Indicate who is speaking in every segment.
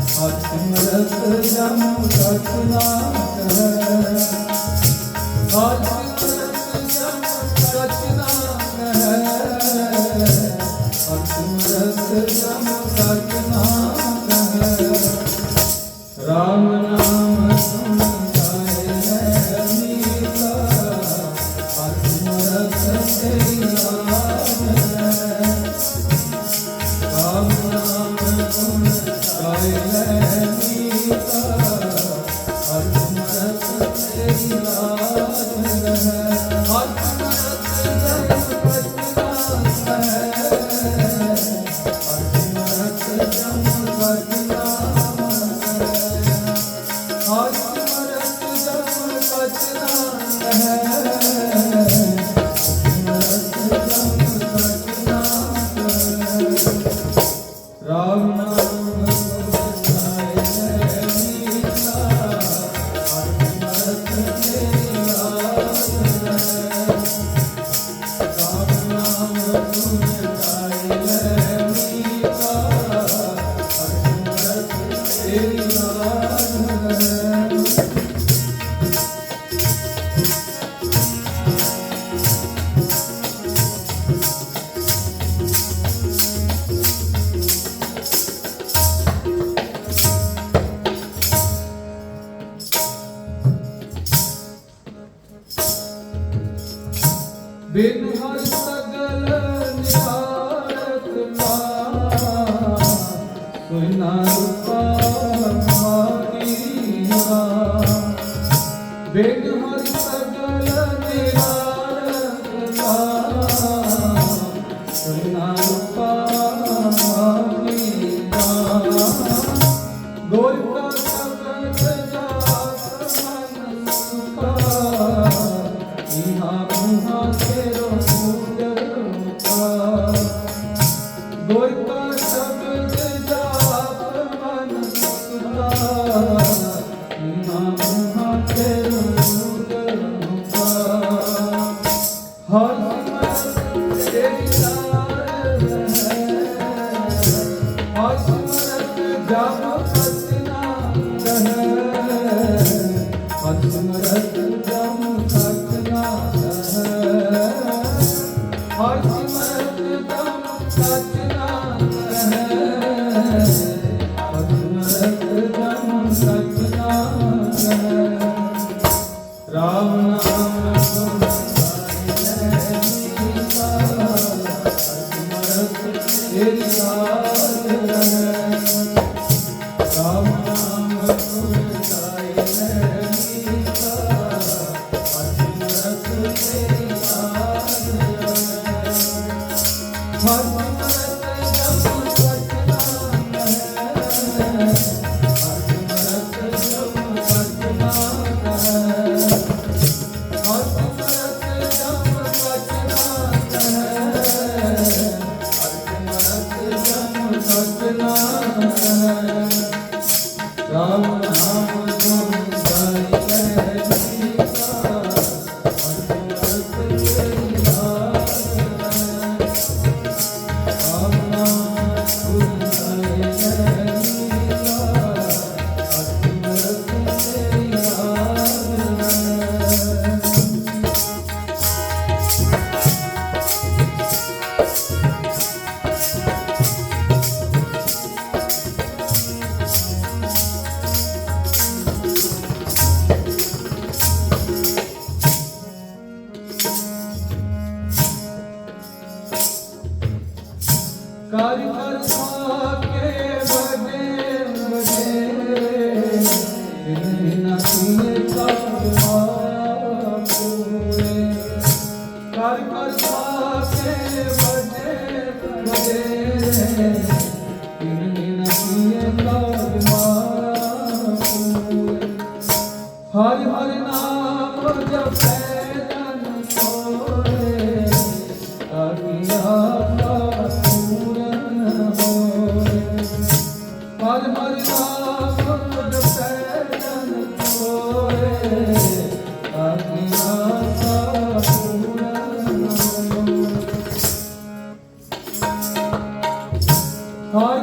Speaker 1: ਸਿਮਰਤ ਜਮ ਕਟਨਾ ਕਰ ਹਰ ਸਿਮਰਤ ਜਮ ਕਟਨਾ ਕਰ ਹਰ ਸਿਮਰਤ ਜਮ ਕਟਨਾ ਕਰ ਰਾਮ ਨਾਮ ਸੰਤਾਏ ਅਨੀਤਾ ਹਰ ਸਿਮਰਤ ਤੇਰੀ ਨਾਮ ਹੈ Ven ਸਤਨਾਮ ਸਤਨਾਮ ਕਰ ਕਰਮਾ ਕੇ ਵਡੇ ਵਡੇ। ਬਿਨ ਨਾ ਸੁਨੇ ਕਰਮਾ ਪੂਰੇ ਕਰ ਕਰਮਾ ਕੇ ਵਡੇ ਵਡੇ। ਬਿਨ ਨਾ ਸੁਨੇ ਕਰਮਾ ਪੂਰੇ ਹਰ ਹਰ ਨਾਮ ਜਪੈ। Nói?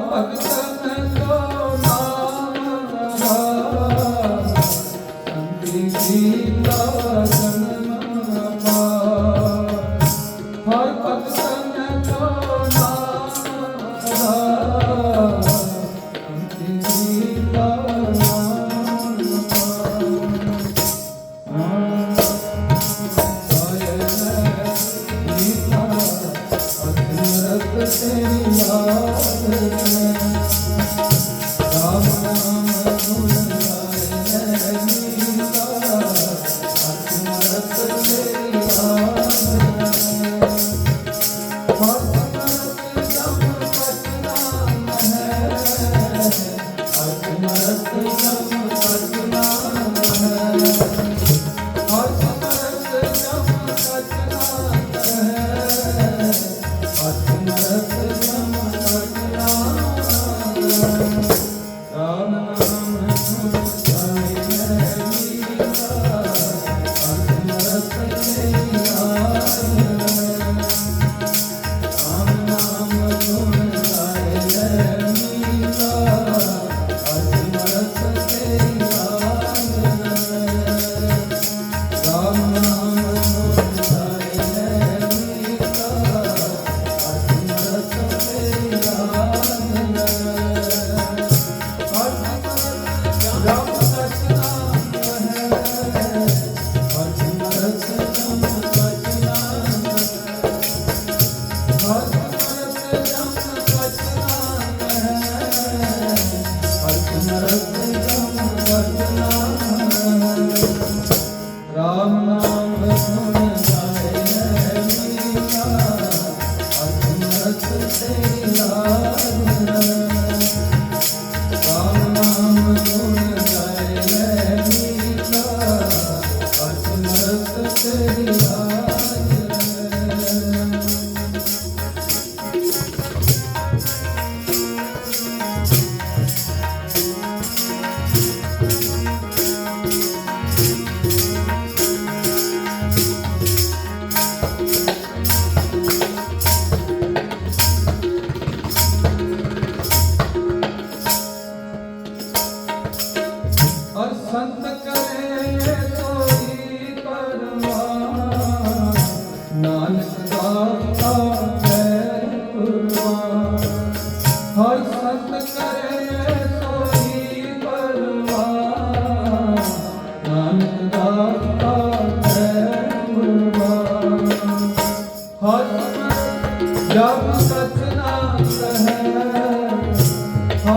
Speaker 1: Oh.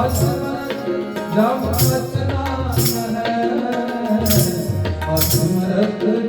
Speaker 1: ਦਸ ਜਮ ਹੈ। ਅਸਮਰਤ